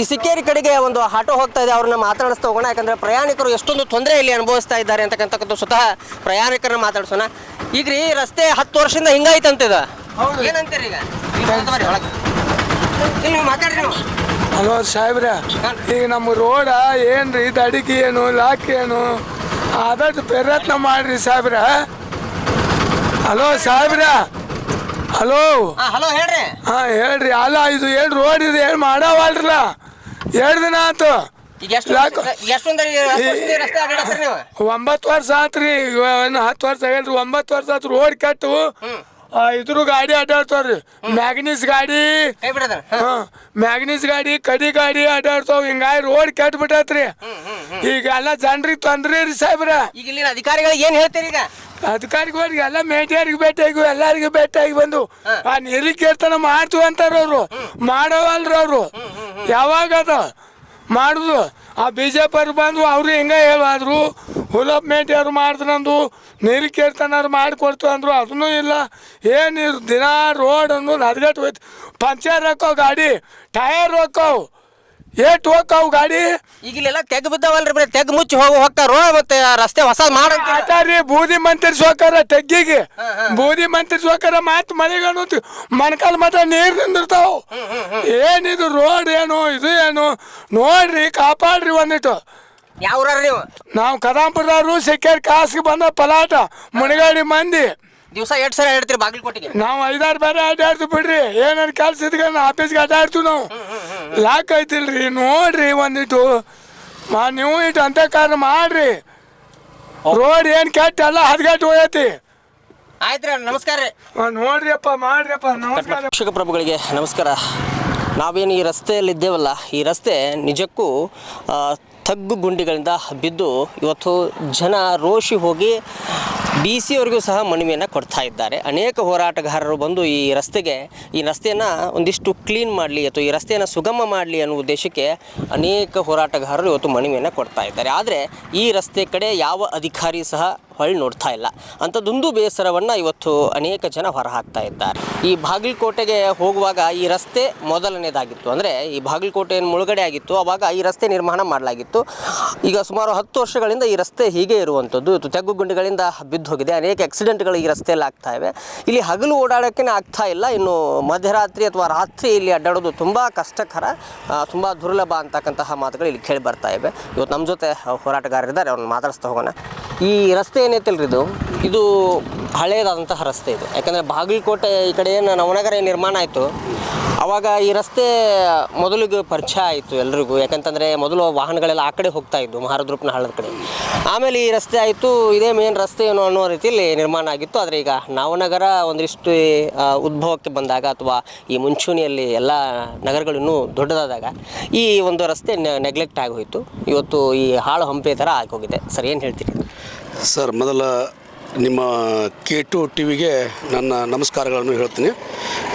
ಈ ಸಿಕ್ಕೇರಿ ಕಡೆಗೆ ಒಂದು ಆಟೋ ಹೋಗ್ತಾ ಇದೆ ಅವ್ರನ್ನ ಮಾತಾಡಿಸ್ತಾ ಹೋಗೋಣ. ಯಾಕಂದ್ರೆ ಪ್ರಯಾಣಿಕರು ಎಷ್ಟೊಂದು ತೊಂದರೆ ಇಲ್ಲಿ ಅನುಭವಿಸ್ತಾ ಇದ್ದಾರೆ ಅಂತಕ್ಕಂಥದ್ದು ಸ್ವತಃ ಪ್ರಯಾಣಿಕರನ್ನ ಮಾತಾಡ್ಸೋಣ. ಈಗ ರೀ ರಸ್ತೆ ಹತ್ತು ವರ್ಷದಿಂದ ಹಿಂಗಾಯ್ತಂತ ಇದು. ಏನಂತೀರಿ ಈಗ? ಇಲ್ಲಿ ಮಾತಾಡ್ರಿ ನೀವು. ಹಲೋ ಸಾಹೇಬ್ರ ಈಗ ನಮ್ಮ ರೋಡ ಏನ್ರಿ? ದಡಿಗೆ ಏನು ಲಾಕ್ ಏನು? ಆದಷ್ಟು ಪ್ರಯತ್ನ ಮಾಡ್ರಿ ಸಾಹೇಬ್ರ. ಹಲೋ ಸಾಹೇಬ್ರ. ಹಲೋ. ಹಲೋ ಹೇಳ್ರಿ. ಹಾ ಹೇಳ್ರಿ. ಅಲ್ಲ ಇದು ಏನ್ ರೋಡ್ ಇದು ಏನು ಮಾಡವಲ್ರಲ್ಲ? ಎರಡು ದಿನ ಆತು. ಒಂಬತ್ತು ವರ್ಷ ಆತ್ರಿ. ಹತ್ತು ವರ್ಷ ಹೇಳ್ರಿ ಒಂಬತ್ತು ವರ್ಷ ಆತು ರೋಡ್ ಕೆಟ್ಟು ಇದ್ರು ಗಾಡಿ ಅಡ್ಡಾಡ್ತಾವ್ರಿ. ಮ್ಯಾಗ್ನಿಸ್ ಗಾಡಿ. ಮ್ಯಾಗ್ನಿಸ್ ಗಾಡಿ ಕಡಿ ಗಾಡಿ ಅಡ್ಡಾಡ್ತಾವ. ಹಿಂಗಾಗಿ ರೋಡ್ ಕೆಟ್ಟ ಬಿಟ್ಟೈತ್ರಿ. ಈಗ ಎಲ್ಲ ಜನರಿಗೆ ತೊಂದ್ರೆ ರೀ ಸಾಹೇಬ್ರ. ಈಗ ಇಲ್ಲಿನ ಅಧಿಕಾರಿಗಳಿಗೆ ಏನು ಹೇಳ್ತೀರಿ ಈಗ? ಅಧಿಕಾರಿಗಳಿಗೆ ಎಲ್ಲ ಮೇಟಿಯರಿಗೆ ಭೇಟಿಯಾಗಿ ಎಲ್ಲರಿಗೂ ಭೇಟಿಯಾಗಿ ಬಂದು ಆ ನೀರಿಗೆ ಕೀರ್ತನ ಮಾಡ್ತೀವಿ ಅಂತಾರ ಅವರು ಮಾಡವಲ್ರ ಅವರು ಯಾವಾಗ ಅದ? ಮಾಡುದು. ಆ ಬಿ ಜೆ ಪಿ ಬಂದು ಅವ್ರು ಹಿಂಗೆ ಹೇಳಾದ್ರು ಹುಲಪ್ ಮೇಟಿಯವ್ರು ಮಾಡಿದ್ರಂದು ನೀರು ಕೀರ್ತನವ್ರು ಮಾಡಿಕೊಡ್ತು ಅಂದ್ರು, ಅದನ್ನೂ ಇಲ್ಲ. ಏನು ದಿನ ರೋಡ್ ಅನ್ನೋದು ಹದಗೆಟ್ಟು ಹೋಯ್ತು ಪಂಚರ್ ಹಾಕೋ ಗಾಡಿ, ಟಯರ್ ಹೋಕ್ಕವು ಏಟ್ ಹೋಗ್ತಾವ್ ಗಾಡಿ? ಈಗ ಇಲ್ಲೆಲ್ಲ ತೆಗ್ ಬಿದ್ದಾವಲ್ರಿ ಬರೀ ತೆಗ್ ಮುಚ್ಚಿ ಹೋಗಿ ಹೋಗ್ತಾರೋ ಮತ್ತೆ ರಸ್ತೆ ಹೊಸ ಆಟಾರಿ ಬೂದಿ ಮಂತ್ರಿ ಸೋಕಾರ ತೆಗ್ಗಿಗೆ ಬೂದಿ ಮಂತ್ರಿ ಸೋಕಾರ ಮಾತ್ ಮಳೆಗಳು ಮಣಕಾಲ್ ಮಠ ನೀರು ನಿಂದಿರ್ತಾವ. ಏನಿದು ರೋಡ್ ಏನು ಇದು ಏನು? ನೋಡ್ರಿ ಕಾಪಾಡ್ರಿ ಒಂದಿಟ್ಟು. ಯಾವ ನೀವು? ನಾವು ಕದಂಪುರದವ್ರು ಸಿಕ್ಕೇರಿ ಕಾಸಿಗೆ ಬಂದ ಪಲಾಟ. ಮುಣಗಾಡಿ ಮಂದಿ. ದಿವಸ ಎರಡು ಸಲ ಹೇಳ್ತೀರಿ ಬಾಗಲಕೋಟೆಗೆ? ನಾವು ಐದಾರು ಬೇರೆ ಅಡ್ಡಾಡ್ತು ಬಿಡ್ರಿ. ಏನಾರ ಕೆಲಸ ಇದ್ಕೊಂಡು ಆಫೀಸ್ಗೆ ಅಡ್ಡಾಡ್ತೀವಿ ನಾವು. ಲಾಕ್ ಐತಿಲ್ರಿ. ನೋಡ್ರಿ ಒಂದಿಟ್ಟು. ಮಾ ನೀವು ಇಟ್ಟು ಅಂತ ಕಾರಣ ಮಾಡ್ರಿ. ರೋಡ್ ಏನು ಕೆಟ್ಟ ಎಲ್ಲ ಹದಗೆಟ್ಟು ಹೋಗೈತಿ. ಆಯ್ತು ರೀ ನಮಸ್ಕಾರ ರೀ. ನೋಡ್ರಿಯಪ್ಪ ಮಾಡ್ರಿಯಪ್ಪ ನಮಸ್ಕಾರ. ಶಿಕ್ಷಕ ಪ್ರಭುಗಳಿಗೆ ನಮಸ್ಕಾರ. ನಾವೇನು ಈ ರಸ್ತೆಯಲ್ಲಿದ್ದೇವಲ್ಲ ಈ ರಸ್ತೆ ನಿಜಕ್ಕೂ ತಗ್ಗು ಗುಂಡಿಗಳಿಂದ ಬಿದ್ದು ಇವತ್ತು ಜನ ರೋಷಿ ಹೋಗಿ ಬಿ ಸಿ ಅವರಿಗೂ ಸಹ ಮನವಿಯನ್ನು ಕೊಡ್ತಾ ಇದ್ದಾರೆ. ಅನೇಕ ಹೋರಾಟಗಾರರು ಬಂದು ಈ ರಸ್ತೆಗೆ, ಈ ರಸ್ತೆಯನ್ನು ಒಂದಿಷ್ಟು ಕ್ಲೀನ್ ಮಾಡಲಿ ಅಥವಾ ಈ ರಸ್ತೆಯನ್ನು ಸುಗಮ ಮಾಡಲಿ ಅನ್ನೋ ಉದ್ದೇಶಕ್ಕೆ ಅನೇಕ ಹೋರಾಟಗಾರರು ಇವತ್ತು ಮನವಿಯನ್ನು ಕೊಡ್ತಾ ಇದ್ದಾರೆ. ಆದರೆ ಈ ರಸ್ತೆ ಕಡೆ ಯಾವ ಅಧಿಕಾರಿ ಸಹ ಹೊಳ್ಳಿ ನೋಡ್ತಾ ಇಲ್ಲ. ಅಂಥದ್ದೊಂದು ಬೇಸರವನ್ನು ಇವತ್ತು ಅನೇಕ ಜನ ಹೊರಹಾಕ್ತಾ ಇದ್ದಾರೆ. ಈ ಬಾಗಲಕೋಟೆಗೆ ಹೋಗುವಾಗ ಈ ರಸ್ತೆ ಮೊದಲನೇದಾಗಿತ್ತು. ಅಂದರೆ ಈ ಬಾಗಲಕೋಟೆ ಮುಳುಗಡೆ ಆಗಿತ್ತು ಆವಾಗ ಈ ರಸ್ತೆ ನಿರ್ಮಾಣ ಮಾಡಲಾಗಿತ್ತು. ಈಗ ಸುಮಾರು ಹತ್ತು ವರ್ಷಗಳಿಂದ ಈ ರಸ್ತೆ ಹೀಗೆ ಇರುವಂಥದ್ದು. ತೆಗ್ಗು ಗುಂಡಿಗಳಿಂದ ಬಿದ್ದು ಹೋಗಿದೆ. ಅನೇಕ ಆಕ್ಸಿಡೆಂಟ್ಗಳು ಈ ರಸ್ತೆಯಲ್ಲಿ ಆಗ್ತಾ ಇವೆ. ಇಲ್ಲಿ ಹಗಲು ಓಡಾಡೋಕ್ಕೆ ಆಗ್ತಾ ಇಲ್ಲ. ಇನ್ನು ಮಧ್ಯರಾತ್ರಿ ಅಥವಾ ರಾತ್ರಿ ಇಲ್ಲಿ ಅಡ್ಡಾಡೋದು ತುಂಬ ಕಷ್ಟಕರ ತುಂಬ ದುರ್ಲಭ ಅಂತಕ್ಕಂತಹ ಮಾತುಗಳು ಇಲ್ಲಿ ಕೇಳಿ ಬರ್ತಾ ಇವೆ. ಇವತ್ತು ನಮ್ಮ ಜೊತೆ ಹೋರಾಟಗಾರರಿದ್ದಾರೆ. ಅವ್ರನ್ನ ಮಾತಾಡಿಸ್ತಾ ಹೋಗೋಣ. ಈ ರಸ್ತೆ ಏನೈತಲ್ರಿ ಇದು? ಇದು ಹಳೆಯದಾದಂತಹ ರಸ್ತೆ ಇದು. ಯಾಕಂದರೆ ಬಾಗಲಕೋಟೆ ಈ ಕಡೆ ಏನು ನವನಗರ ನಿರ್ಮಾಣ ಆಯಿತು. ಆವಾಗ ಈ ರಸ್ತೆ ಮೊದಲಿಗೆ ಪರಿಚಯ ಆಯಿತು ಎಲ್ರಿಗೂ. ಯಾಕಂತಂದರೆ ಮೊದಲು ವಾಹನಗಳೆಲ್ಲ ಆ ಕಡೆ ಹೋಗ್ತಾ ಇದ್ವು ಮಹಾರದ್ರೂಪನ ಹಳ್ಳದ ಕಡೆ. ಆಮೇಲೆ ಈ ರಸ್ತೆ ಆಯಿತು, ಇದೇ ಮೇನ್ ರಸ್ತೆ ಏನು ಅನ್ನೋ ರೀತಿಯಲ್ಲಿ ನಿರ್ಮಾಣ ಆಗಿತ್ತು. ಆದರೆ ಈಗ ನವನಗರ ಒಂದಿಷ್ಟು ಉದ್ಭವಕ್ಕೆ ಬಂದಾಗ ಅಥವಾ ಈ ಮುಂಚೂಣಿಯಲ್ಲಿ ಎಲ್ಲ ನಗರಗಳು ದೊಡ್ಡದಾದಾಗ ಈ ಒಂದು ರಸ್ತೆ ನೆಗ್ಲೆಕ್ಟ್ ಆಗೋಯಿತು ಇವತ್ತು ಈ ಹಾಳು ಹಂಪೆ ಥರ ಆಗೋಗಿದೆ ಸರ್, ಏನು ಹೇಳ್ತೀರಿ? ಸರ್, ಮೊದಲ ನಿಮ್ಮ ಕೆ ಟು ಟಿ ವಿಗೆ ನನ್ನ ನಮಸ್ಕಾರಗಳನ್ನು ಹೇಳ್ತೀನಿ.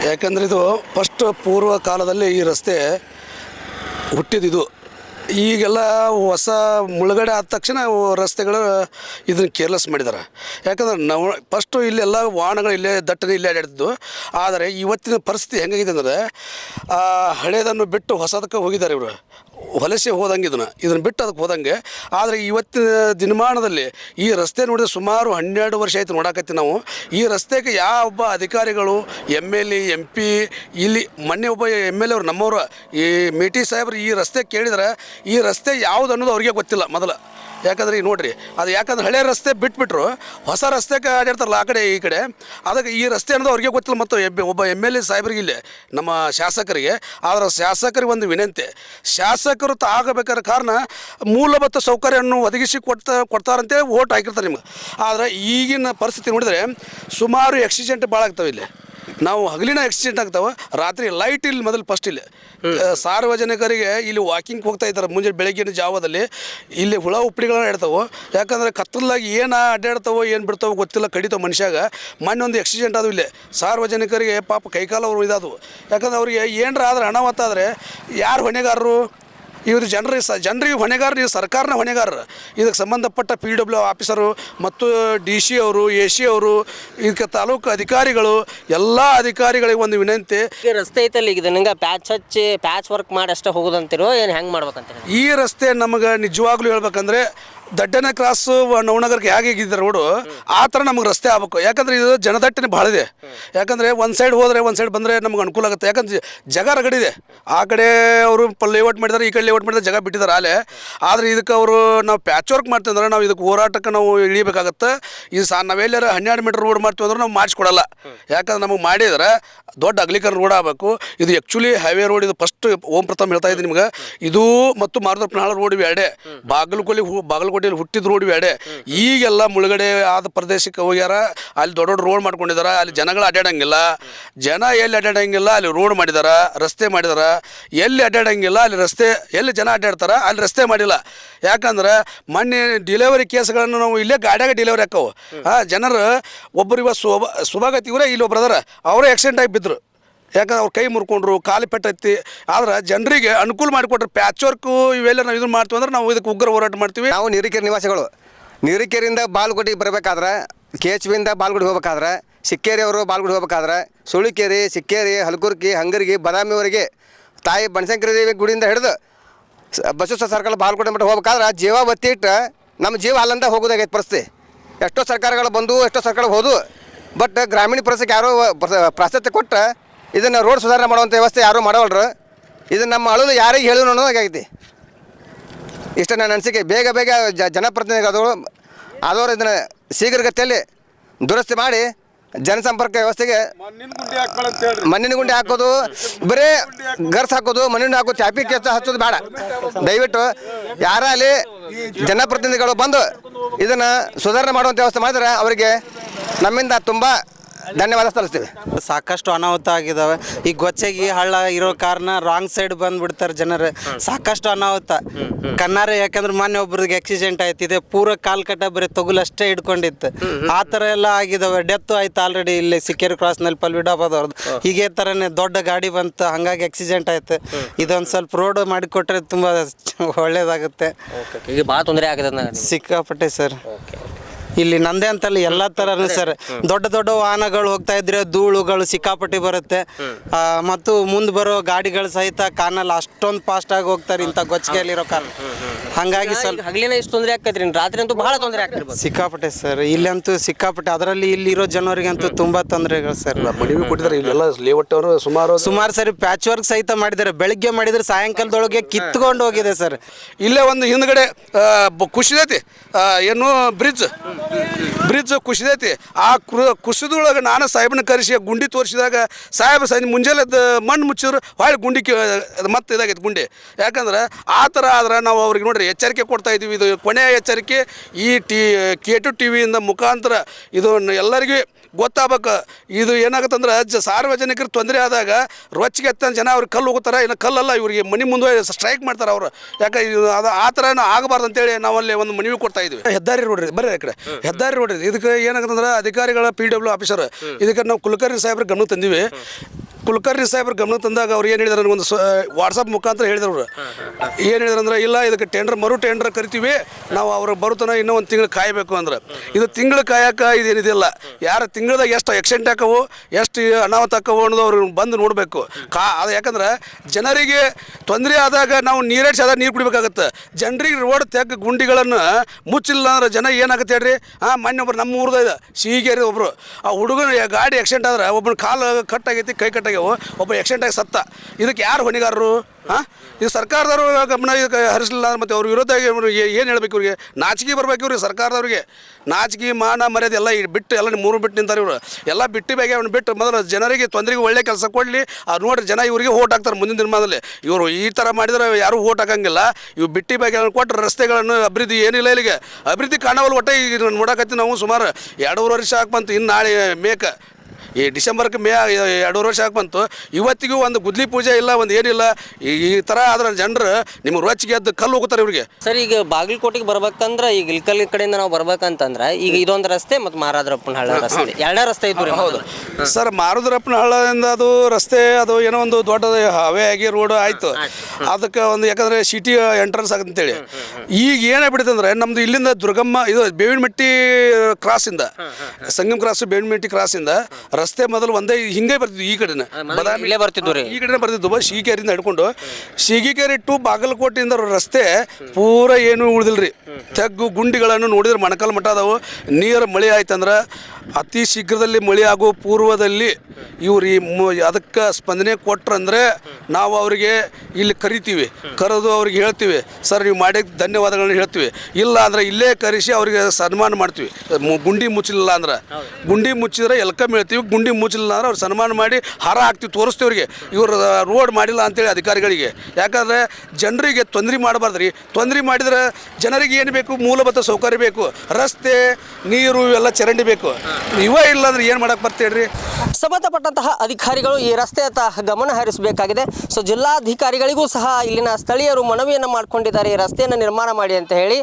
ಯಾಕಂದರೆ ಇದು ಫಸ್ಟ್ ಪೂರ್ವ ಕಾಲದಲ್ಲಿ ಈ ರಸ್ತೆ ಹುಟ್ಟಿದಿದು ಈಗೆಲ್ಲ ಹೊಸ ಮುಳುಗಡೆ ಆದ ತಕ್ಷಣ ರಸ್ತೆಗಳು ಇದನ್ನು ಕೇರ್ಲೆಸ್ ಮಾಡಿದ್ದಾರೆ ಯಾಕಂದ್ರೆ ನಾವು ಫಸ್ಟು ಇಲ್ಲೆಲ್ಲ ವಾಹನಗಳು ಇಲ್ಲೇ ದಟ್ಟನೆ ಇಲ್ಲೇ ಅಡ್ಡಾಡ್ತಿದ್ವು ಆದರೆ ಇವತ್ತಿನ ಪರಿಸ್ಥಿತಿ ಹೆಂಗಾಗಿದೆ ಅಂದರೆ ಹಳೇದನ್ನು ಬಿಟ್ಟು ಹೊಸದಕ್ಕೆ ಹೋಗಿದ್ದಾರೆ ಇವರು. ಹೊಲಸೆ ಹೋದಂಗೆ ಇದನ್ನು ಇದನ್ನು ಬಿಟ್ಟು ಅದಕ್ಕೆ ಹೋದಂಗೆ, ಆದರೆ ಇವತ್ತಿನ ದಿನಮಾನದಲ್ಲಿ ಈ ರಸ್ತೆ ನೋಡಿದ್ರೆ ಸುಮಾರು ಹನ್ನೆರಡು ವರ್ಷ ಆಯ್ತು ನೋಡಕತ್ತಿ ನಾವು. ಈ ರಸ್ತೆಗೆ ಯಾವ ಒಬ್ಬ ಅಧಿಕಾರಿಗಳು M L A M P, ಇಲ್ಲಿ ಮೊನ್ನೆ ಒಬ್ಬ ಎಂ ಎಲ್ ಎ ನಮ್ಮವರು, ಈ ಮೇಟಿ ಸಾಹೇಬ್ರು ಈ ರಸ್ತೆ ಕೇಳಿದ್ರೆ ಈ ರಸ್ತೆ ಯಾವುದು ಅನ್ನೋದು ಅವ್ರಿಗೆ ಗೊತ್ತಿಲ್ಲ ಮೊದಲು. ಯಾಕಂದ್ರೆ ಈಗ ನೋಡ್ರಿ, ಅದು ಯಾಕಂದ್ರೆ ಹಳೆ ರಸ್ತೆ ಬಿಟ್ಬಿಟ್ರು, ಹೊಸ ರಸ್ತೆಗೆ ಆಡಿರ್ತಾರಲ್ಲ ಆ ಕಡೆ ಈ ಕಡೆ, ಅದಕ್ಕೆ ಈ ರಸ್ತೆ ಅನ್ನೋದು ಅವ್ರಿಗೆ ಗೊತ್ತಿಲ್ಲ ಮತ್ತು ಎಬ್, ಒಬ್ಬ ಎಂ ಎಲ್ ಎ ಸಾಹೇಬ್ರಿಗೆ ಇಲ್ಲೇ, ನಮ್ಮ ಶಾಸಕರಿಗೆ. ಆದ್ರೆ ಶಾಸಕರಿಗೆ ಒಂದು ವಿನಂತಿ, ಶಾಸಕರು ಆಗಬೇಕಾದ ಕಾರಣ ಮೂಲಭೂತ ಸೌಕರ್ಯವನ್ನು ಒದಗಿಸಿ ಕೊಡ್ತಾ ಕೊಡ್ತಾರಂತೆ ಓಟ್ ಹಾಕಿರ್ತಾರೆ ನಿಮ್ಗೆ. ಆದರೆ ಈಗಿನ ಪರಿಸ್ಥಿತಿ ನೋಡಿದರೆ ಸುಮಾರು ಆಕ್ಸಿಡೆಂಟ್ ಭಾಳ ಆಗ್ತವೆ ಇಲ್ಲಿ. ನಾವು ಹಗಲಿನ ಆಕ್ಸಿಡೆಂಟ್ ಆಗ್ತಾವೆ ರಾತ್ರಿ ಲೈಟ್ ಇಲ್ಲಿ ಮೊದಲು ಫಸ್ಟ್ ಇಲ್ಲಿ. ಸಾರ್ವಜನಿಕರಿಗೆ ಇಲ್ಲಿ ವಾಕಿಂಗ್ ಹೋಗ್ತಾ ಇದ್ದಾರೆ. ಮುಂಜಾನೆ ಬೆಳಗ್ಗಿನ ಜಾವದಲ್ಲಿ ಇಲ್ಲಿ ಹುಳ ಉಪ್ಪಡಿಗಳನ್ನ ಇಡ್ತಾವೆ ಯಾಕಂದ್ರೆ ಕತ್ತಲಾಗಿ ಏನು ಅಡ್ಡಾಡ್ತಾವೋ ಏನು ಬಿಡ್ತಾವೋ ಗೊತ್ತಿಲ್ಲ ಕಡಿತಾವೆ ಮನುಷ್ಯಾಗ. ಮೊನ್ನೆ ಒಂದು ಆಕ್ಸಿಡೆಂಟ್ ಅದು ಇಲ್ಲಿ. ಸಾರ್ವಜನಿಕರಿಗೆ ಪಾಪ ಕೈಕಾಲು ಅವರು ಇದಾದವು. ಯಾಕಂದ್ರೆ ಅವ್ರಿಗೆ ಏನರ ಆದ್ರೆ ಹಣ ಆದರೆ ಯಾರು ಹೊಣೆಗಾರರು? ಇವರು ಜನರಿಗೆ ಸ ಜನರಿಗೆ ಹೊಣೆಗಾರ ನೀವು ಸರ್ಕಾರನ ಹೊಣೆಗಾರರು ಇದಕ್ಕೆ ಸಂಬಂಧಪಟ್ಟ ಪಿ ಡಬ್ಲ್ಯೂ ಆಫೀಸರು ಮತ್ತು ಡಿ ಸಿ ಅವರು ಎ ಸಿ ಅವರು ಇದಕ್ಕೆ ತಾಲೂಕು ಅಧಿಕಾರಿಗಳು ಎಲ್ಲ ಅಧಿಕಾರಿಗಳಿಗೆ ಒಂದು ವಿನಂತಿ. ಈ ರಸ್ತೆ ಐತಲ್ಲ ಈಗ ನಂಗೆ ಪ್ಯಾಚ್ ಹಚ್ಚಿ ಪ್ಯಾಚ್ ವರ್ಕ್ ಮಾಡಿ ಅಷ್ಟೇ ಹೋಗೋದಂತಿರೋ ಏನು ಹೆಂಗೆ ಮಾಡ್ಬೇಕಂತ ಈ ರಸ್ತೆ ನಮಗೆ ನಿಜವಾಗ್ಲೂ ಹೇಳ್ಬೇಕಂದ್ರೆ ದಡ್ಡನ ಕ್ರಾಸು ನವನಗರಕ್ಕೆ ಹೇಗೆ ಹೇಗಿದೆ ರೋಡು ಆ ಥರ ನಮ್ಗೆ ರಸ್ತೆ ಆಗ್ಬೇಕು. ಯಾಕಂದ್ರೆ ಇದು ಜನದಟ್ಟಣೆ ಭಾಳ ಇದೆ. ಯಾಕಂದರೆ ಒಂದು ಸೈಡ್ ಹೋದರೆ ಒಂದು ಸೈಡ್ ಬಂದರೆ ನಮ್ಗೆ ಅನುಕೂಲ ಆಗುತ್ತೆ. ಯಾಕಂದ್ರೆ ಜಾಗ ರಗಡಿದೆ ಆ ಕಡೆ ಅವರು ಲೇಔಟ್ ಮಾಡಿದ್ದಾರೆ ಈ ಕಡೆ ಲೇಔಟ್ ಮಾಡಿದ್ರೆ, ಜಾಗ ಬಿಟ್ಟಿದ್ದಾರೆ ಆಲೆ. ಆದರೆ ಇದಕ್ಕೆ ಅವರು ನಾವು ಪ್ಯಾಚ್ ವರ್ಕ್ ಮಾಡ್ತೀವಿ ಅಂದ್ರೆ ನಾವು ಇದಕ್ಕೆ ಹೋರಾಟಕ್ಕೆ ನಾವು ಇಳಿಬೇಕಾಗತ್ತೆ. ಇದು ಸಾ ನಾವೆಲ್ಲರ ಹನ್ನೆರಡು ಮೀಟರ್ ರೋಡ್ ಮಾಡ್ತೀವಿ ಅಂದ್ರೆ ನಾವು ಮಾಡಿಸ್ಕೊಡಲ್ಲ. ಯಾಕಂದ್ರೆ ನಮಗೆ ಮಾಡಿದ್ರೆ ದೊಡ್ಡ ಅಗ್ಲಿಕರ್ ರೋಡ್ ಆಗಬೇಕು. ಇದು ಆ್ಯಕ್ಚುಲಿ ಹೈವೇ ರೋಡ್ ಇದು ಫಸ್ಟ್ ಓಂ ಪ್ರಥಮ್ ಹೇಳ್ತಾ ಇದ್ದೀನಿ ನಿಮ್ಗೆ. ಇದು ಮತ್ತು ಮಾರುತಪ್ಪನಾಳ ರೋಡ್ ಇವೆ ಎರಡೇ. ಬಾಗಲಕೋಟೆ ಹು ಬಾಗಲಕೋಟೆಯಲ್ಲಿ ಹುಟ್ಟಿದ ರೋಡ್ ಬೇಡೆ. ಈಗೆಲ್ಲ ಮುಳುಗಡೆ ಆದ ಪ್ರದೇಶಕ್ಕೆ ಹೋಗ್ಯಾರ, ಅಲ್ಲಿ ದೊಡ್ಡ ದೊಡ್ಡ ರೋಡ್ ಮಾಡ್ಕೊಂಡಿದ್ದಾರೆ ಅಲ್ಲಿ ಜನಗಳು ಅಡ್ಡಾಡಂಗಿಲ್ಲ ಜನ ಎಲ್ಲಿ ಅಡ್ಡಾಡಂಗಿಲ್ಲ ಅಲ್ಲಿ ರೋಡ್ ಮಾಡಿದಾರ, ರಸ್ತೆ ಮಾಡಿದಾರ. ಎಲ್ಲಿ ಅಡ್ಡಾಡಂಗಿಲ್ಲ ಅಲ್ಲಿ ರಸ್ತೆ, ಎಲ್ಲಿ ಜನ ಅಡ್ಡಾಡ್ತಾರ ಅಲ್ಲಿ ರಸ್ತೆ ಮಾಡಿಲ್ಲ. ಯಾಕಂದ್ರೆ ಮೊನ್ನೆ ಡಿಲೆವರಿ ಕೇಸ್ಗಳನ್ನು ನಾವು ಇಲ್ಲೇ ಗಾಡಿಯಾಗ ಡಿಲಿವರಿ ಹಾಕವು. ಜನರು ಒಬ್ಬರು ಇವ ಸುಭಾಗತಿ ಇವರೇ, ಇಲ್ಲಿ ಒಬ್ಬರದಾರ ಅವರೇ ಆಕ್ಸಿಡೆಂಟ್ ಆಗಿ ಬಿದ್ದರು ಯಾಕಂದ್ರೆ ಅವ್ರು ಕೈ ಮುರ್ಕೊಂಡ್ರು, ಕಾಲು ಪೆಟ್ಟೈತಿ ಆದ್ರೆ ಜನರಿಗೆ ಅನುಕೂಲ ಮಾಡಿಕೊಟ್ರೆ ಪ್ಯಾಚ್ ವರ್ಕು ಇವೆಲ್ಲ ನಾವು ಇದನ್ನ ಮಾಡ್ತೀವಿ ಅಂದ್ರೆ ನಾವು ಇದಕ್ಕೆ ಉಗ್ರ ಹೋರಾಟ ಮಾಡ್ತೀವಿ. ನಾವು ನೀರಿಕೆರೆ ನಿವಾಸಿಗಳು. ನೀರಿಕೆರೆಯಿಂದ ಬಾಲ್ಗುಡಿ ಬರಬೇಕಾದ್ರೆ ಕೆ ಎಚ್ ಬಿಯಿಂದ ಬಾಲ್ಗುಡಿ ಹೋಗ್ಬೇಕಾದ್ರೆ ಸಿಕ್ಕೇರಿ ಅವರು ಬಾಲ್ಗುಡಿ ಹೋಗ್ಬೇಕಾದ್ರೆ ಸುಳಿಕೇರಿ ಸಿಕ್ಕೇರಿ ಹಲಕುರ್ಕಿ, ಹಂಗರಿಗೆ ಬದಾಮಿವರೆಗೆ ತಾಯಿ ಬನಶಂಕರಿ ದೇವಿ ಗುಡಿಯಿಂದ ಹಿಡಿದು ಬಸವೇಶ್ವರ ಸರ್ಕಲ್ ಬಾಲ್ಗುಡಿ ಮಟ್ಟ ಹೋಗ್ಬೇಕಾದ್ರೆ ಜೀವ ಬತ್ತಿ ಇಟ್ಟು ನಮ್ಮ ಜೀವ ಅಲ್ಲಂದ ಹೋಗೋದಾಗೈತೆ ಪರಿಸ್ಥಿತಿ. ಎಷ್ಟೋ ಸರ್ಕಾರಗಳು ಬಂದು, ಎಷ್ಟೋ ಸರ್ಕಾರ ಹೋದು ಬಟ್ ಗ್ರಾಮೀಣ ಪ್ರದೇಶಕ್ಕೆ ಯಾರೋ ಪ್ರ- ಪ್ರಾಶಸ್ತ್ಯ ಕೊಟ್ಟು ಇದನ್ನು ರೋಡ್ ಸುಧಾರಣೆ ಮಾಡುವಂಥ ವ್ಯವಸ್ಥೆ ಯಾರೂ ಮಾಡವಲ್ರು? ಇದನ್ನು ನಮ್ಮ ಅಳಲು ಯಾರಿಗೆ ಹೇಳು ಅನ್ನೋದಾಗೈತಿ ಇಷ್ಟ ನನ್ನ ಅನಿಸಿಕೆ. ಬೇಗ ಬೇಗ ಜ ಜನಪ್ರತಿನಿಧಿಗಳು ಆದವರು ಇದನ್ನು ಶೀಘ್ರಗತಿಯಲ್ಲಿ ದುರಸ್ತಿ ಮಾಡಿ ಜನಸಂಪರ್ಕ ವ್ಯವಸ್ಥೆಗೆ ಮಣ್ಣಿನ ಗುಂಡಿ ಹಾಕೋದು ಬರೀ ಗರ್ಸ್ ಹಾಕೋದು ಮಣ್ಣಿನ ಹಾಕೋದು ಚಾಪಿ ಕೆಚ್ಚ ಹಚ್ಚೋದು ಬೇಡ. ದಯವಿಟ್ಟು ಯಾರಲ್ಲಿ ಜನಪ್ರತಿನಿಧಿಗಳು ಬಂದು ಇದನ್ನು ಸುಧಾರಣೆ ಮಾಡುವಂಥ ವ್ಯವಸ್ಥೆ ಮಾಡಿದ್ರೆ ಅವರಿಗೆ ನಮ್ಮಿಂದ ತುಂಬ ಧನ್ಯವಾದ ಸಲ್ಲಿಸ್ತೀವಿ. ಸಾಕಷ್ಟು ಅನಾಹುತ ಆಗಿದಾವೆ. ಈ ಗೊಚ್ಚೆಗೆ ಹಳ್ಳ ಇರೋ ಕಾರಣ ರಾಂಗ್ ಸೈಡ್ ಬಂದ್ಬಿಡ್ತಾರೆ ಜನರು. ಸಾಕಷ್ಟು ಅನಾಹುತ. ಕಣ್ಣಾರೆ ಯಾಕಂದ್ರೆ ಮೊನ್ನೆ ಒಬ್ರಿಗೆ ಆಕ್ಸಿಡೆಂಟ್ ಆಯ್ತಿದೆ ಪೂರ ಕಾಲ್ ಕಟ್ಟ ಬರೀ ತಗುಲಷ್ಟೇ ಅಷ್ಟೇ ಹಿಡ್ಕೊಂಡಿತ್ತು. ಆ ಥರ ಎಲ್ಲ ಆಗಿದಾವೆ. ಡೆತ್ ಆಯ್ತು ಆಲ್ರೆಡಿ ಇಲ್ಲಿ ಸಿಕ್ಕೇರಿ ಕ್ರಾಸ್ನಲ್ಲಿ ಪಲ್ವಿಡಾಬಾದವ್ರದ್ದು. ಹೀಗೆ ಥರನೇ ದೊಡ್ಡ ಗಾಡಿ ಬಂತು. ಹಂಗಾಗಿ ಆಕ್ಸಿಡೆಂಟ್ ಆಯ್ತು. ಇದೊಂದು ಸ್ವಲ್ಪ ರೋಡ್ ಮಾಡಿಕೊಟ್ರೆ ತುಂಬ ಒಳ್ಳೇದಾಗುತ್ತೆ. ಈಗ ಭಾಳ ತೊಂದರೆ ಆಗಿದೆ ಸಿಕ್ಕಾಪಟ್ಟೆ ಸರ್. ಇಲ್ಲಿ ನಂದೇ ಅಂತಲ್ಲ ಎಲ್ಲ ಥರನೂ ಸರ್. ದೊಡ್ಡ ದೊಡ್ಡ ವಾಹನಗಳು ಹೋಗ್ತಾ ಇದ್ರೆ ಧೂಳುಗಳು ಸಿಕ್ಕಾಪಟ್ಟಿ ಬರುತ್ತೆ. ಆ, ಮತ್ತು ಮುಂದೆ ಬರೋ ಗಾಡಿಗಳು ಸಹಿತ ಕಾನಲ್ಲಿ ಅಷ್ಟೊಂದು ಫಾಸ್ಟ್ ಆಗಿ ಹೋಗ್ತಾರೆ ಇಂಥ ಗೊಚ್ಚಿಗೆಯಲ್ಲಿರೋ ಕಾರ್ ಹಾಗಾಗಿ ಸ್ವಲ್ಪ ಹಗಲಿನ ಇಷ್ಟು ತೊಂದರೆ ಆಕೈತ್ರಿ ರಾತ್ರಿ ಅಂತೂ ಬಹಳ ತೊಂದರೆ ಆಗ್ತಿರ್ಬೋದು ಸಿಕ್ಕಾಪಟ್ಟೆ ಸರ್ ಇಲ್ಲಂತೂ ಸಿಕ್ಕಾಪಟ್ಟೆ ಅದರಲ್ಲಿ ಇಲ್ಲಿರೋ ಜನರಿಗಂತೂ ತುಂಬಾ ತೊಂದರೆಗಳು ಸರ್. ಮನವಿ ಕೊಟ್ಟಿದ್ದಾರೆ ಇಲ್ಲೆಲ್ಲ ಲೇಔಟವರು ಸುಮಾರು ಸುಮಾರು ಸರಿ ಪ್ಯಾಚ್ ವರ್ಕ್ ಸಹಿತ ಮಾಡಿದ್ದಾರೆ. ಬೆಳಿಗ್ಗೆ ಮಾಡಿದ್ರೆ ಸಾಯಂಕಾಲದೊಳಗೆ ಕಿತ್ಕೊಂಡು ಹೋಗಿದೆ ಸರ್. ಇಲ್ಲೇ ಒಂದು ಹಿಂದ್ಗಡೆ ಖುಷಿ ಬ- ಆ, ಏನು ಬ್ರಿಡ್ಜ್ ಬ್ರಿಡ್ಜ್ ಕುಸಿದೈತಿ. ಆ ಕುಸಿದೊಳಗೆ ನಾನು ಸಾಹೇಬನ ಕರೆಸಿ ಗುಂಡಿ ತೋರಿಸಿದಾಗ ಸಾಹೇಬ ಸಂಜೆ ಮುಂಜಾನೆ ಎದ್ದು ಮಣ್ಣು ಮುಚ್ಚಿದ್ರು ಹೊಳ್ಳಿ ಗುಂಡಿ ಮತ್ತೆ ಇದಾಗೈತೆ ಗುಂಡಿ. ಯಾಕಂದ್ರೆ ಆ ಥರ ಆದ್ರೆ ನಾವು ಅವ್ರಿಗೆ ನೋಡ್ರಿ ಎಚ್ಚರಿಕೆ ಕೊಡ್ತಾ ಇದ್ದೀವಿ. ಇದು ಕೊನೆಯ ಎಚ್ಚರಿಕೆ ಈ ಟಿ ಕೆ ಟು ಟಿ ವಿಯಿಂದ ಮುಖಾಂತರ ಇದು ಎಲ್ಲರಿಗೂ ಗೊತ್ತಾಗಬೇಕು. ಇದು ಏನಾಗುತ್ತಂದ್ರೆ ಜ ಸಾರ್ವಜನಿಕರು ತೊಂದರೆ ಆದಾಗ ರೊಚ್ಚಿಗೆ ಎತ್ತ ಜನ ಅವ್ರಿಗೆ ಕಲ್ಲು ಹೋಗ್ತಾರೆ ಇನ್ನು ಕಲ್ಲಲ್ಲ ಇವರಿಗೆ ಮನೆ ಮುಂದೆ ಸ್ಟ್ರೈಕ್ ಮಾಡ್ತಾರೆ ಅವರು. ಯಾಕೆ ಇದು ಅದು ಆ ಥರ ಆಗಬಾರ್ದು ಅಂತೇಳಿ ನಾವಲ್ಲಿ ಒಂದು ಮನವಿ ಕೊಡ್ತಾ ಇದ್ವಿ. ಹೆದ್ದಾರಿ ರೋಡ್ ರೀ ಬರ್ರಿ ಆ ಕಡೆ. ಹೆದ್ದಾರಿ ರೋಡ್ ರೀ. ಇದಕ್ಕೆ ಏನಾಗತ್ತಂದ್ರೆ ಅಧಿಕಾರಿಗಳ ಪಿ ಡಬ್ಲ್ಯೂ ಆಫೀಸರ್ ಇದಕ್ಕೆ ನಾವು ಕುಲಕರ್ಣಿ ಸಾಹೇಬ್ರಿಗೆ ಗಮನ ತಂದಿವಿ. ಕುಲಕರ್ಣಿ ಸಾಹೇಬ್ರ ಗಮನ ತಂದಾಗ ಅವ್ರು ಏನು ಹೇಳಿದ್ರು ಒಂದು ವಾಟ್ಸಪ್ ಮುಖಾಂತರ ಹೇಳಿದ್ರು ಅವರು. ಏನು ಹೇಳಿದ್ರು ಅಂದ್ರೆ, ಇಲ್ಲ, ಇದಕ್ಕೆ ಟೆಂಡರ್ ಮರು ಟೆಂಡರ್ ಕರಿತೀವಿ. ನಾವು ಅವ್ರು ಬರುತ್ತಾನೆ ಇನ್ನೂ ಒಂದು ತಿಂಗಳು ಕಾಯಬೇಕು ಅಂದ್ರೆ. ಇದು ತಿಂಗಳು ಕಾಯಕ ಇದೇನಿದಿಲ್ಲ ಯಾರು ತಿಂಗಳದಾಗ ಎಷ್ಟು ಎಕ್ಸೆಂಟ್ ಹಾಕವು, ಎಷ್ಟು ಅನಾಹುತ ಹಾಕವು ಅನ್ನೋದು ಅವ್ರು ಬಂದು ನೋಡಬೇಕು. ಕಾ, ಅದು ಯಾಕಂದ್ರೆ ಜನರಿಗೆ ತೊಂದರೆ ಆದಾಗ ನಾವು ನೀರೇಡ್ಸಿ ಆದಾಗ ನೀರು ಕುಡಿಬೇಕಾಗತ್ತೆ. ಜನರಿಗೆ ರೋಡ್ ತೆಗ್ ಗುಂಡಿಗಳನ್ನು ಮುಚ್ಚಿಲ್ಲ ಅಂದ್ರೆ ಜನ ಏನಾಗುತ್ತೆ ಹೇಳ್ರಿ? ಹಾಂ ಮೊನ್ನೆ ಒಬ್ರು ನಮ್ಮ ಊರ್ದ ಇದೆ ಸೀಗೇರಿ ಒಬ್ಬರು ಆ ಹುಡುಗನ ಗಾಡಿ ಆಕ್ಸಿಡೆಂಟ್ ಆದ್ರೆ ಒಬ್ಬನ ಕಾಲು ಕಟ್ ಕೈ ಕೈ ಕಟ್ಟಾಗ್ಯಾವು ಒಬ್ಬ ಆಗಿ ಸತ್ತ. ಇದಕ್ಕೆ ಯಾರು ಹೊಣೆಗಾರರು? ಹಾಂ? ಇದು ಸರ್ಕಾರದವರು ಗಮನ ಹರಿಸಲಿಲ್ಲ ಮತ್ತು ಅವ್ರ ವಿರೋಧ ಏನು ಹೇಳಬೇಕು ಇವ್ರಿಗೆ? ನಾಚಿಕೆ ಬರಬೇಕು ಇವ್ರಿಗೆ ಸರ್ಕಾರದವ್ರಿಗೆ. ನಾಚಿಕೆ, ಮಾನ, ಮರ್ಯಾದೆ ಎಲ್ಲ ಬಿಟ್ಟು ಎಲ್ಲ ಮೂರು ಬಿಟ್ಟು ನಿಂತಾರೆ ಇವರು. ಎಲ್ಲ ಬಿಟ್ಟು ಬೇಗ ಅವ್ನು ಬಿಟ್ಟು ಮೊದಲು ಜನರಿಗೆ ತೊಂದರೆಗೆ ಒಳ್ಳೆ ಕೆಲಸ ಕೊಡಲಿ. ಆ ನೋಡ್ರಿ ಜನ ಇವರಿಗೆ ಓಟ್ ಹಾಕ್ತಾರೆ ಮುಂದಿನ ದಿನಮಾನದಲ್ಲಿ. ಇವರು ಈ ಥರ ಮಾಡಿದರೆ ಯಾರು ಓಟ್ ಹಾಕಂಗಿಲ್ಲ. ಇವು ಬಿಟ್ಟಿ ಬೇಗ ಕೊಟ್ಟರೆ ರಸ್ತೆಗಳನ್ನು ಅಭಿವೃದ್ಧಿ ಏನಿಲ್ಲ ಇಲ್ಲಿಗೆ. ಅಭಿವೃದ್ಧಿ ಕಾಣವಲ್ಲ ಒಟ್ಟೆ ಈಗ ನೋಡಕತ್ತಿ ನಾವು ಸುಮಾರು ಎರಡೂವರೆ ವರ್ಷ ಹಾಕ್ಬಂತು ಇನ್ನು ನಾಳೆ ಮೇಕ ಈ ಡಿಸೆಂಬರ್ಗೆ ಮೇ ಎರಡೂವರೆ ವರ್ಷ ಆಗಿ ಬಂತು. ಇವತ್ತಿಗೂ ಒಂದು ಗುದ್ಲಿ ಪೂಜೆ ಇಲ್ಲ ಒಂದು ಏನಿಲ್ಲ. ಈ ಈ ಥರ ಆದ್ರೆ ಜನರು ನಿಮ್ಗೆ ರೊಚ್ಚಿಗೆ ಎದ್ದು ಕಲ್ಲು ಹೋಗ್ತಾರೆ ಇವ್ರಿಗೆ. ಸರ್ ಈಗ ಬಾಗಲಕೋಟೆಗೆ ಬರ್ಬೇಕಂದ್ರೆ ಈಗ ಇಲ್ಕಲ್ ಕಡೆಯಿಂದ ನಾವು ಬರ್ಬೇಕಂತಂದ್ರೆ ಈಗ ಇದೊಂದು ರಸ್ತೆ ಮತ್ತು ಮಾರಾದ್ರಪ್ಪನಹಳ್ಳ ರಸ್ತೆ. ಎರಡೇ ರಸ್ತೆ ಇದ್ದು ಹೌದು. ಸರ್ ಮಾರುದ್ರಪ್ಪನ ಹಳ್ಳದಿಂದ ಅದು ರಸ್ತೆ ಅದು ಏನೋ ಒಂದು ದೊಡ್ಡ ಹವೆ ಆಗಿ ರೋಡ್ ಆಯಿತು. ಅದಕ್ಕೆ ಒಂದು ಯಾಕಂದ್ರೆ ಸಿಟಿ ಎಂಟ್ರೆನ್ಸ್ ಆಗಂತೇಳಿ ಈಗ ಏನಾಗ್ಬಿಡುತ್ತೆ ಅಂದ್ರೆ ನಮ್ದು ಇಲ್ಲಿಂದ ದುರ್ಗಮ್ಮ ಇದು ಬೇವಿನಮಟ್ಟಿ ಕ್ರಾಸಿಂದ ಸಂಗಮ್ ಕ್ರಾಸ್ ಬೇವಿನಮಟ್ಟಿ ಕ್ರಾಸಿಂದ ರಸ್ತೆ ಮೊದಲು ಒಂದೇ ಹಿಂಗೆ ಬರ್ತಿದ್ವಿ ಈ ಕಡೆನ. ಬದಾಮಿ ಇಲ್ಲೇ ಬರ್ತಿದ್ವು ರೀ. ಈ ಕಡೆ ಬರ್ತಿದ್ವು. ಬಸ್ ಹಿಡ್ಕೊಂಡು ಶೀಗಿಕೆರೆ ಟು ಬಾಗಲಕೋಟೆಯಿಂದ ರಸ್ತೆ ಪೂರ ಏನು ಉಳಿದಿಲ್ರಿ. ತೆಗ್ಗು ಗುಂಡಿಗಳನ್ನು ನೋಡಿದ್ರೆ ಮಣಕಲ್ ಮಠ ಅದಾವು. ನೀರು ಮಳೆ ಆಯ್ತಂದ್ರೆ ಅತಿ ಶೀಘ್ರದಲ್ಲಿ ಮಳೆ ಆಗೋ ಪೂರ್ವದಲ್ಲಿ ಇವ್ರು ಈ ಅದಕ್ಕೆ ಸ್ಪಂದನೆ ಕೊಟ್ರಂದ್ರೆ ನಾವು ಅವರಿಗೆ ಇಲ್ಲಿ ಕರಿತೀವಿ. ಕರೆದು ಅವ್ರಿಗೆ ಹೇಳ್ತೀವಿ. ಸರ್ ನೀವು ಮಾಡಿದ ಧನ್ಯವಾದಗಳನ್ನ ಹೇಳ್ತೀವಿ. ಇಲ್ಲ ಅಂದ್ರೆ ಇಲ್ಲೇ ಕರೆಸಿ ಅವರಿಗೆ ಸನ್ಮಾನ ಮಾಡ್ತೀವಿ. ಗುಂಡಿ ಮುಚ್ಚಲಿಲ್ಲ ಅಂದ್ರೆ. ಗುಂಡಿ ಮುಚ್ಚಿದ್ರೆ ಎಲ್ಕಮ್ ಹೇಳ್ತೀವಿ. ಗುಂಡಿ ಮುಚ್ಚಲಿಲ್ಲ ಅಂದ್ರೆ ಅವ್ರು ಸನ್ಮಾನ ಮಾಡಿ ಹರ ಹಾಕ್ತೀವಿ, ತೋರಿಸ್ತೀವಿ ಅವ್ರಿಗೆ. ಇವರು ರೋಡ್ ಮಾಡಿಲ್ಲ ಅಂತೇಳಿ ಅಧಿಕಾರಿಗಳಿಗೆ. ಯಾಕಂದ್ರೆ ಜನರಿಗೆ ತೊಂದರೆ ಮಾಡಬಾರ್ದು ರೀ ತೊಂದರೆ ಮಾಡಿದ್ರೆ ಜನರಿಗೆ ಏನು ಬೇಕು? ಮೂಲಭೂತ ಸೌಕರ್ಯ ಬೇಕು. ರಸ್ತೆ, ನೀರು, ಇವೆಲ್ಲ ಚರಂಡಿ ಬೇಕು. ಇವ ಇಲ್ಲಾಂದ್ರೆ ಏನು ಮಾಡೋಕ್ಕೆ ಬರ್ತೇಳ್ರಿ ಸಂಬಂಧಪಟ್ಟಂತಹ ಅಧಿಕಾರಿಗಳು ಈ ರಸ್ತೆಯತ್ತ ಗಮನ ಹರಿಸಬೇಕಾಗಿದೆ. ಸೊ ಜಿಲ್ಲಾಧಿಕಾರಿಗಳಿಗೂ ಸಹ ಇಲ್ಲಿನ ಸ್ಥಳೀಯರು ಮನವಿಯನ್ನು ಮಾಡಿಕೊಂಡಿದ್ದಾರೆ. ಈ ರಸ್ತೆಯನ್ನು ನಿರ್ಮಾಣ ಮಾಡಿ ಅಂತ ಹೇಳಿ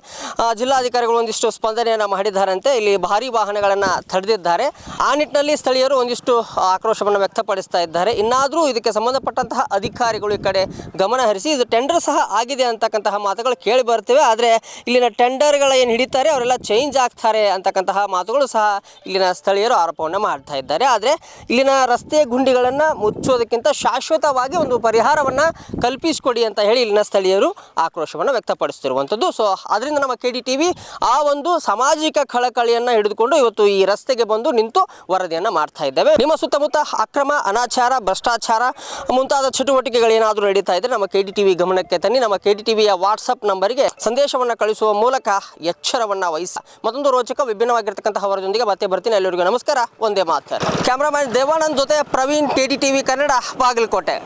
ಜಿಲ್ಲಾಧಿಕಾರಿಗಳು ಒಂದಿಷ್ಟು ಸ್ಪಂದನೆಯನ್ನು ಮಾಡಿದ್ದಾರಂತೆ. ಇಲ್ಲಿ ಭಾರಿ ವಾಹನಗಳನ್ನು ತಡೆದಿದ್ದಾರೆ. ಆ ನಿಟ್ಟಿನಲ್ಲಿ ಸ್ಥಳೀಯರು ಒಂದಿಷ್ಟು ಆಕ್ರೋಶವನ್ನು ವ್ಯಕ್ತಪಡಿಸ್ತಾ ಇದ್ದಾರೆ. ಇನ್ನಾದರೂ ಇದಕ್ಕೆ ಸಂಬಂಧಪಟ್ಟಂತಹ ಅಧಿಕಾರಿಗಳು ಈ ಕಡೆ ಗಮನ ಹರಿಸಿ, ಇದು ಟೆಂಡರ್ ಸಹ ಆಗಿದೆ ಅಂತಕ್ಕಂತಹ ಮಾತುಗಳು ಕೇಳಿ ಬರ್ತೇವೆ ಆದರೆ, ಇಲ್ಲಿನ ಟೆಂಡರ್ಗಳ ಏನು ಹಿಡಿತಾರೆ, ಅವರೆಲ್ಲ ಚೇಂಜ್ ಆಗ್ತಾರೆ ಅಂತಕ್ಕಂತಹ ಮಾತುಗಳು ಸಹ ಇಲ್ಲಿನ ಸ್ಥಳೀಯರು ಆರೋಪವನ್ನು ಮಾಡ್ತಾ ಇದ್ದಾರೆ. ಆದರೆ ಇಲ್ಲಿನ ರಸ್ತೆ ಗುಂಡಿಗಳನ್ನು ಮುಚ್ಚೋದಕ್ಕಿಂತ ಶಾಶ್ವತವಾಗಿ ಒಂದು ಪರಿಹಾರವನ್ನು ಕಲ್ಪಿಸಿಕೊಡಿ ಅಂತ ಹೇಳಿ ಇಲ್ಲಿನ ಸ್ಥಳೀಯರು ಆಕ್ರೋಶವನ್ನು ವ್ಯಕ್ತಪಡಿಸ್ತಿರುವಂಥದ್ದು. ಸೊ ಅದರಿಂದ ನಮ್ಮ ಕೆ ಡಿ ಟಿ ವಿ ಆ ಒಂದು ಸಾಮಾಜಿಕ ಕಳಕಳಿಯನ್ನು ಹಿಡಿದುಕೊಂಡು ಇವತ್ತು ಈ ರಸ್ತೆಗೆ ಬಂದು ನಿಂತು ವರದಿಯನ್ನು ಮಾಡ್ತಾ ಇದ್ದೇವೆ. ನಿಮ್ಮ ಸುತ್ತಮುತ್ತ ಅಕ್ರಮ, ಅನಾಚಾರ, ಭ್ರಷ್ಟಾಚಾರ ಮುಂತಾದ ಚಟುವಟಿಕೆಗಳೇನಾದರೂ ನಡೀತಾ ಇದ್ರೆ ನಮ್ಮ ಕೆ ಡಿ ಟಿ ವಿ ಗಮನಕ್ಕೆ ತನ್ನಿ. ನಮ್ಮ ಕೆ ಡಿ ಟಿ ವಿಯ ವಾಟ್ಸಪ್ ನಂಬರ್ಗೆ ಸಂದೇಶವನ್ನು ಕಳಿಸುವ ಮೂಲಕ ಎಚ್ಚರವನ್ನು ವಹಿಸ. ಮತ್ತೊಂದು ರೋಚಕ, ವಿಭಿನ್ನವಾಗಿರ್ತಕ್ಕಂತಹ ವರದಿಯೊಂದಿಗೆ ಮತ್ತೆ ಬರ್ತೀನಿ. ಎಲ್ಲರಿಗೂ ನಮಸ್ಕಾರ. ಒಂದೇ ಮಾತು ಕ್ಯಾಮ್ರಾಮನ್ ದೇವಾನಂದ್ ಜೊತೆ Praveen K D T V Kannada Bagalkote.